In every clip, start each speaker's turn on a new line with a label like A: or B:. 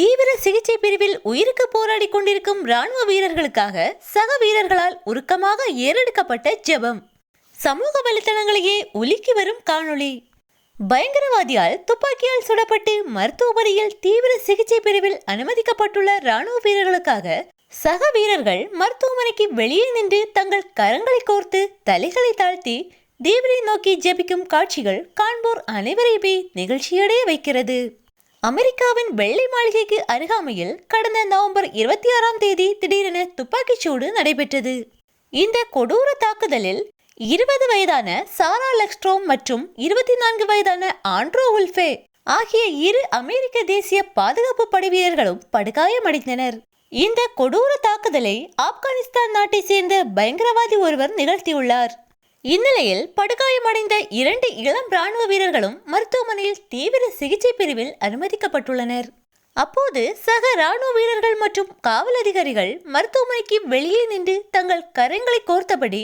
A: தீவிர சிகிச்சை பிரிவில் உயிருக்கு போராடி கொண்டிருக்கும் ராணுவ வீரர்களுக்காக சக வீரர்களால் உருக்கமாக ஏறெடுக்கப்பட்ட ஜெபம். சமூக வலைத்தளங்களையே உலுக்கி வரும் காணொளி. பயங்கரவாதியால் துப்பாக்கியால் சுடப்பட்டு மருத்துவமனையில் தீவிர சிகிச்சை பிரிவில் அனுமதிக்கப்பட்டுள்ள ராணுவ வீரர்களுக்காக சக வீரர்கள் மருத்துவமனைக்கு வெளியே நின்று தங்கள் கரங்களை கோர்த்து தலைகளை தாழ்த்தி தீவிரை நோக்கி ஜெபிக்கும் காட்சிகள் காண்போர் அனைவரையுமே நிகழ்ச்சியடைய வைக்கிறது. அமெரிக்காவின் வெள்ளை மாளிகைக்கு அருகாமையில் கடந்த நவம்பர் இருபத்தி ஆறாம் தேதி திடீரென துப்பாக்கிச் சூடு நடைபெற்றது. இந்த கொடூர தாக்குதலில் இருபது வயதான சாரா லெக்ஸ்ட்ரோம் மற்றும் இருபத்தி நான்கு வயதான ஆண்ட்ரோ உல்ஃபே ஆகிய இரு அமெரிக்க தேசிய பாதுகாப்பு படை வீரர்களும் படுகாயமடைந்தனர் இந்த கொடூர தாக்குதலை ஆப்கானிஸ்தான் நாட்டை சேர்ந்த பயங்கரவாதி ஒருவர் நிகழ்த்தியுள்ளார். இந்நிலையில் படுகாயமடைந்த இரண்டு இளம் ராணுவ வீரர்களும் மருத்துவமனையில் தீவிர சிகிச்சை பிரிவில் அனுமதிக்கப்பட்டுள்ளனர். அப்போது சக ராணுவ வீரர்கள் மற்றும் காவல் அதிகாரிகள் மருத்துவமனைக்கு வெளியே நின்று தங்கள் கரங்களை கோர்த்தபடி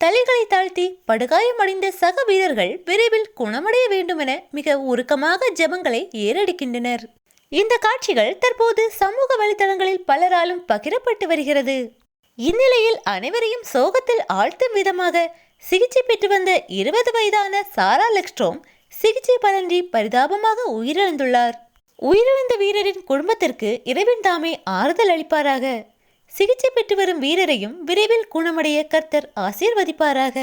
A: தலைகளை தாழ்த்தி படுகாயமடைந்த சக வீரர்கள் விரைவில் குணமடைய வேண்டுமென மிக உருக்கமாக ஜெபங்களை ஏறெடுக்கின்றனர். இந்த காட்சிகள் தற்போது சமூக வலைதளங்களில் பலராலும் பகிரப்பட்டு வருகிறது. இந்நிலையில் அனைவரையும் சோகத்தில் ஆழ்த்தும் விதமாக சிகிச்சை பெற்று வந்த இருபது வயதான சாரா லெக்ஸ்ட்ரோம் சிகிச்சை பலன்றி பரிதாபமாக உயிரிழந்துள்ளார். உயிரிழந்த வீரரின் குடும்பத்திற்கு இறைவன் தாமே ஆறுதல் அளிப்பாராக. சிகிச்சை பெற்று வரும் வீரரையும் விரைவில் குணமடைய கர்த்தர் ஆசீர்வதிப்பாராக.